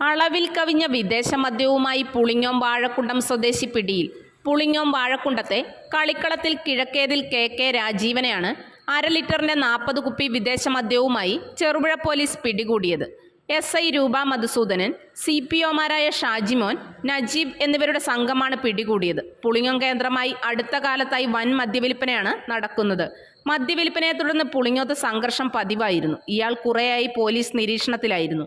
അളവിൽ കവിഞ്ഞ വിദേശ മദ്യവുമായി പുളിങ്ങോം വാഴക്കുണ്ടം സ്വദേശി പിടിയിൽ. പുളിങ്ങോം വാഴക്കുണ്ടത്തെ കളിക്കളത്തിൽ കിഴക്കേതിൽ കെ കെ രാജീവനെയാണ് അര ലിറ്ററിന്റെ നാൽപ്പത് കുപ്പി വിദേശ മദ്യവുമായി ചെറുപുഴ പോലീസ് പിടികൂടിയത്. S I Rupa Madhusoodanan C P ഒമാരായ Shajimon Najeeb എന്നിവരുടെ സംഘമാണ് പിടികൂടിയത്. പുളിങ്ങോം കേന്ദ്രമായി അടുത്ത കാലത്തായി വൻ മദ്യവിൽപ്പനയാണ് നടക്കുന്നത്. മദ്യവിൽപ്പനയെ തുടർന്ന് പുളിങ്ങോത്ത് സംഘർഷം പതിവായിരുന്നു. ഇയാൾ കുറേയായി പോലീസ് നിരീക്ഷണത്തിലായിരുന്നു.